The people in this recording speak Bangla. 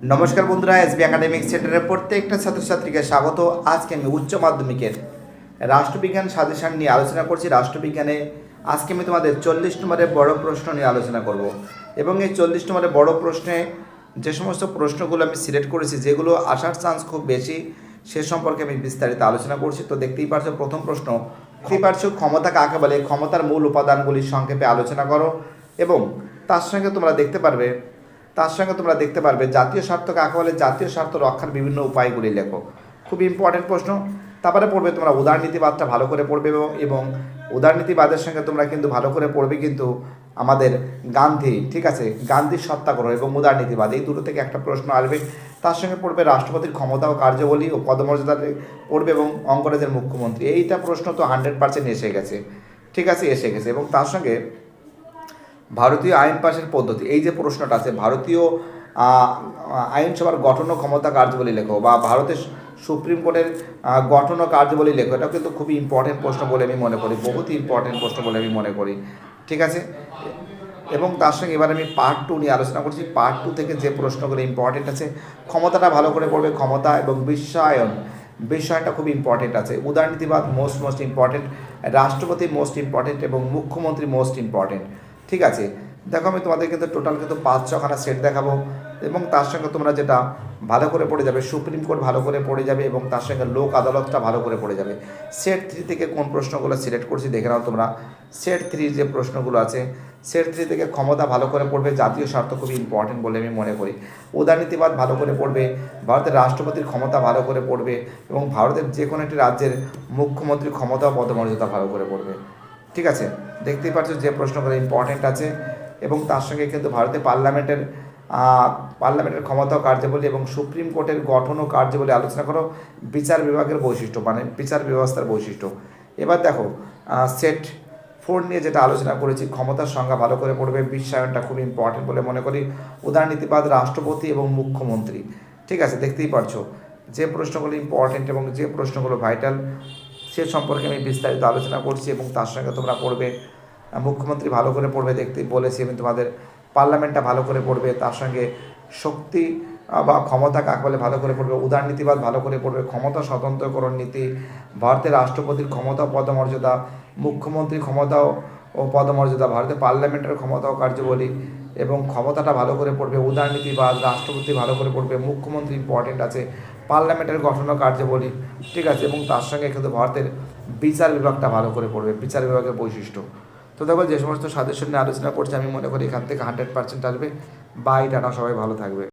নমস্কার বন্ধুরা এসবি একাডেমিক সেন্টারের প্রত্যেকটা ছাত্রছাত্রীকে স্বাগত। আজকে আমি উচ্চ মাধ্যমিকের রাষ্ট্রবিজ্ঞান সাজেশন নিয়ে আলোচনা করছি। রাষ্ট্রবিজ্ঞানে আজকে আমি তোমাদের চল্লিশ নম্বরের বড় প্রশ্ন নিয়ে আলোচনা করব। এবং এই চল্লিশ নম্বরের বড় প্রশ্নে যে সমস্ত প্রশ্নগুলো আমি সিলেক্ট করেছি, যেগুলো আসার চান্স খুব বেশি, সে সম্পর্কে আমি বিস্তারিত আলোচনা করছি। তো দেখতেই পারছ, প্রথম প্রশ্ন, দেখতেই পারছ ক্ষমতা কাকে বলে? ক্ষমতার মূল উপাদানগুলি সংক্ষেপে আলোচনা করো। এবং তার সঙ্গে তোমরা দেখতে পারবে তার সঙ্গে তোমরা দেখতে পারবে, জাতীয় স্বার্থ কাকে বলে, জাতীয় স্বার্থ রক্ষার বিভিন্ন উপায়গুলি লেখো। খুব ইম্পর্টেন্ট প্রশ্ন। তারপরে পড়বে তোমরা উদারনীতিবাদটা ভালো করে পড়বে এবং উদারনীতিবাদের সঙ্গে তোমরা কিন্তু ভালো করে পড়বে কিন্তু আমাদের গান্ধী, ঠিক আছে? গান্ধীর সত্যাগ্রহ এবং উদারনীতিবাদ এই দুটো থেকে একটা প্রশ্ন আসবে। তার সঙ্গে পড়বে রাষ্ট্রপতির ক্ষমতা ও কার্যবলী ও পদমর্যাদা পড়বে এবং অঙ্গরাজের মুখ্যমন্ত্রী। এইটা প্রশ্ন তো হান্ড্রেড পার্সেন্ট এসে গেছে, ঠিক আছে? এসে গেছে এবং তার সঙ্গে ভারতীয় আইন পাশের পদ্ধতি, এই যে প্রশ্নটা আছে, ভারতীয় আইনসভার গঠন ও ক্ষমতা কার্যবলী লেখো? বা ভারতের সুপ্রিম কোর্টের গঠন ও কার্যবলী লেখো? এটা কিন্তু খুবই ইম্পর্টেন্ট প্রশ্ন বলে আমি মনে করি, বহুত ইম্পর্টেন্ট প্রশ্ন বলে আমি মনে করি। ঠিক আছে? এবং তার সঙ্গে এবার আমি পার্ট টু নিয়ে আলোচনা করছি। পার্ট টু থেকে যে প্রশ্নগুলো ইম্পর্টেন্ট আছে, ক্ষমতাটা ভালো করে পড়বে ক্ষমতা এবং বিশ্বায়ন। বিষয়টা খুব ইম্পর্টেন্ট আছে। উদারনীতিবাদ মোস্ট মোস্ট ইম্পর্টেন্ট রাষ্ট্রপতি মোস্ট ইম্পর্টেন্ট এবং মুখ্যমন্ত্রী মোস্ট ইম্পর্টেন্ট ঠিক আছে? দেখো, আমি তোমাদের কিন্তু টোটাল কিন্তু পাঁচ, ছখানা সেট দেখাবো এবং তার সঙ্গে তোমরা যেটা ভালো করে পড়ে যাবে, সুপ্রিম কোর্ট ভালো করে পড়ে যাবে এবং তার সঙ্গে লোক আদালতটা ভালো করে পড়ে যাবে। সেট থ্রি থেকে কোন প্রশ্নগুলো সিলেক্ট করছি দেখে নাও তোমরা। সেট থ্রির যে প্রশ্নগুলো আছে সেট থ্রি থেকে ক্ষমতা ভালো করে পড়বে, জাতীয় স্বার্থ খুবই ইম্পর্টেন্ট বলে আমি মনে করি। উদারনীতিবাদ ভালো করে পড়বে, ভারতের রাষ্ট্রপতির ক্ষমতা ভালো করে পড়বে এবং ভারতের যে কোনো একটি রাজ্যের মুখ্যমন্ত্রীর ক্ষমতা পদমর্যাদা ভালো করে পড়বে। ঠিক আছে? দেখতেই পাচ্ছ যে প্রশ্নগুলো ইম্পর্টেন্ট আছে এবং তার সঙ্গে কিন্তু ভারতের পার্লামেন্টের পার্লামেন্টের ক্ষমতা কার্যাবলী এবং সুপ্রিম কোর্টের গঠন ও কার্যাবলী আলোচনা করো। বিচার বিভাগের বৈশিষ্ট্য মানে বিচার ব্যবস্থার বৈশিষ্ট্য। এবার দেখো সেট ফোর নিয়ে যেটা আলোচনা করেছি, ক্ষমতার সংজ্ঞা ভালো করে পড়বে, বিশ্বায়নটা খুব ইম্পর্টেন্ট বলে মনে করি। উদারনীতিবাদ রাষ্ট্রপতি এবং মুখ্যমন্ত্রী, ঠিক আছে? দেখতেই পারছ। যে প্রশ্নগুলো ইম্পর্টেন্ট এবং যে প্রশ্নগুলো ভাইটাল সে সম্পর্কে আমি বিস্তারিত আলোচনা করছি এবং তার সঙ্গে তোমরা পড়বে। মুখ্যমন্ত্রী ভালো করে পড়বে, দেখতে বলেছি আমি তোমাদের। পার্লামেন্টটা ভালো করে পড়বে, তার সঙ্গে শক্তি বা ক্ষমতা কাকে বলে ভালো করে পড়বে উদারনীতিবাদ ভালো করে পড়বে, ক্ষমতা স্বতন্ত্রকরণ নীতি, ভারতের রাষ্ট্রপতির ক্ষমতা পদমর্যাদা মুখ্যমন্ত্রী ক্ষমতা ও পদমর্যাদা, ভারতের পার্লামেন্টের ক্ষমতা ও কার্যবলী এবং ক্ষমতাটা ভালো করে পড়বে, উদারনীতিবাদ, রাষ্ট্রপতি ভালো করে পড়বে, মুখ্যমন্ত্রী ইম্পর্টেন্ট আছে, পার্লামেন্টের গঠন কার্যবলী, ঠিক আছে, এবং তার সঙ্গে কিন্তু ভারতের বিচার বিভাগটা ভালো করে পড়বে, বিচার বিভাগের বৈশিষ্ট্য। তো দেখো, যে সমস্ত সাজেশন নিয়ে আলোচনা করছে, আমি মনে করি এখান থেকে হান্ড্রেড পার্সেন্ট আসবে। বাই টাটা, সবাই ভালো থাকবে।